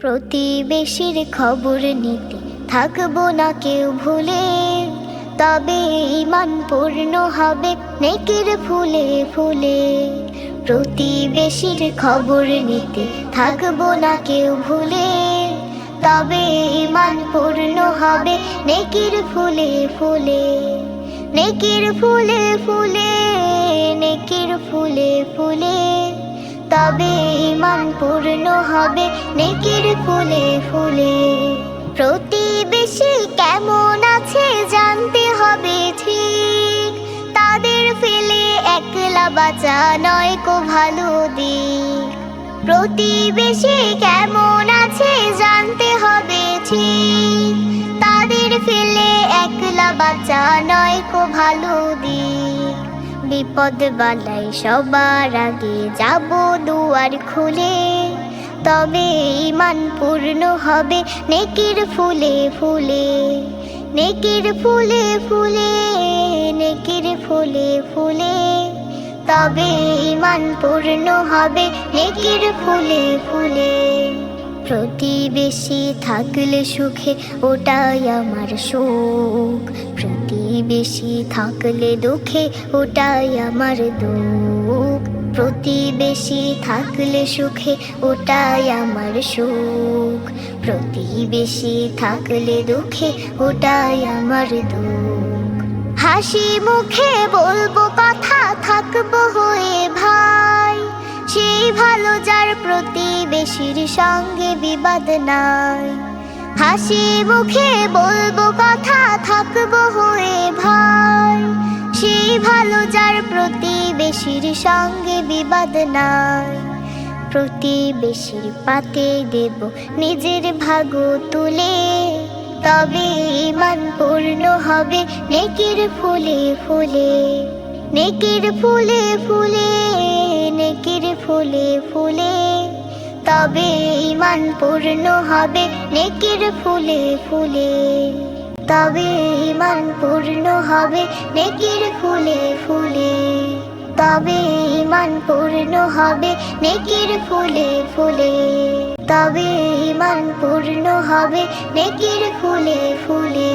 প্রতিবেশীর খবর নিতে থাকব না কেউ ভুলে। তবে ইমান পূর্ণ হবে নেকির ফুলে ফুলে। প্রতিবেশীর খবর নিতে থাকব না কেউ ভুলে। তবে ইমান পূর্ণ হবে নেকির ফুলে ফুলে। নেকির ফুলে ফুলে, নেকির ফুলে ফুলে। তবে ইমান পূর্ণ হবে নেকির ফুলে ফুলে। প্রতিবেশী কেমন আছে জানতে হবে ঠিক। তাদের ফেলে একলা বাঁচা নয় কো ভালো দিক। প্রতিবেশী কেমন আছে জানতে হবে ঠিক। তাদের ফেলে একলা বাঁচা নয় কো ভালো দিক। বিপদ বালাই সবার আগে যাব দুয়ার খুলে। তবে ইমান পূর্ণ হবে নেকির ফুলে ফুলে। নেকির ফুলে ফুলে, নেকির ফুলে ফুলে। তবে ইমান পূর্ণ হবে নেকির ফুলে ফুলে। প্রতিবেশী থাকলে সুখে, ওটাই আমার সুখ। প্রতিবেশী থাকলে দুঃখে, ওটাই আমার দুঃখ। প্রতিবেশী থাকলে সুখে, ওটাই আমার সুখ। প্রতিবেশী থাকলে দুঃখে, ওটাই আমার দুঃখ। হাসি মুখে বলব, কথা থাকব হয়ে ভাই। ভালো যার প্রতিবেশীর সঙ্গে বিবাদ নাই। হাসি মুখে বলব কথা, থাকব হয়ে ভাই। সেই ভালো যার প্রতিবেশীর সঙ্গে বিবাদ নাই। প্রতিবেশীর পাতে দেব নিজের ভাগ তুলে। তবে ইমান পূর্ণ হবে নেকির ফুলে ফুলে, নেকির ফুলে ফুলে। ফুলে ফুলে, তবে ইমান পূর্ণ হবে নেকির ফুলে ফুলে। তবে ইমান পূর্ণ হবে নেকির ফুলে ফুলে। তবে ইমান পূর্ণ হবে নেকির ফুলে ফুলে। তবে ইমান পূর্ণ হবে নেকির ফুলে ফুলে।